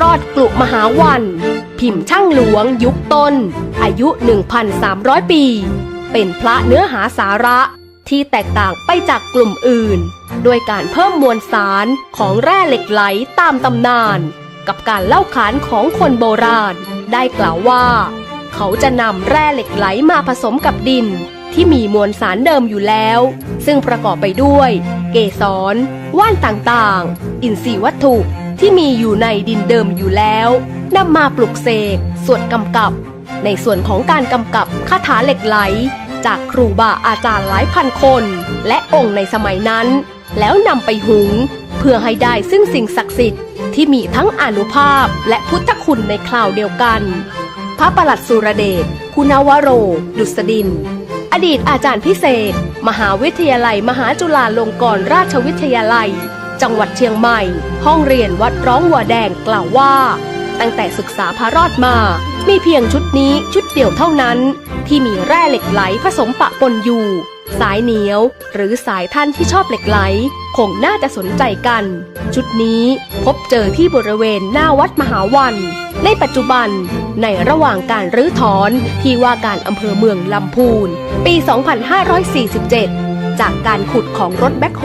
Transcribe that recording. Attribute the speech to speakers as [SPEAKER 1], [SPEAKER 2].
[SPEAKER 1] รอดกลุมหาวัน พิมพ์ช่างหลวงยุคต้น อายุ 1,300 ปี เป็นพระเนื้อหาสาระที่แตกต่างไปจากกลุ่มอื่น โดยการเพิ่มมวลสารของแร่เหล็กไหลตามตำนาน กับการเล่าขานของคนโบราณ ได้กล่าวว่า เขาจะนำแร่เหล็กไหลมาผสมกับดิน ที่มีมวลสารเดิมอยู่แล้ว ซึ่งประกอบไปด้วย เกสร ว่านต่างๆ อินทรีย์วัตถุ ที่มีอยู่ในดินเดิมอยู่แล้วนำมาปลุกเสกสวดกำกับ ในส่วนของการกำกับคาถาเหล็กไหล จากครูบาอาจารย์หลายพันคน และองค์ในสมัยนั้น แล้วนำไปหุง เพื่อให้ได้ซึ่งสิ่งศักดิ์สิทธิ์ที่มีทั้งอนุภาพและพุทธคุณในคราวเดียวกัน พระประหลัดสุรเดช คุณาวโร ดุษดิน อดีตอาจารย์พิเศษ มหาวิทยาลัย มหาจุฬาลงกรณราชวิทยาลัย จังหวัดเชียงใหม่ ห้องเรียนวัดร้องวัวแดงกล่าวว่า ตั้งแต่ศึกษาพระรอดมา มีเพียงชุดนี้ชุดเดียวเท่านั้น ที่มีแร่เหล็กไหลผสมปะปนอยู่ สายเหนียว หรือสายท่านที่ชอบเหล็กไหล คงน่าจะสนใจกัน ชุดนี้พบเจอที่บริเวณหน้าวัดมหาวัน ในปัจจุบันในระหว่างการรื้อถอนที่ว่าการอำเภอเมืองลำพูน ปี 2547 จากการขุดของรถแบ็คโฮ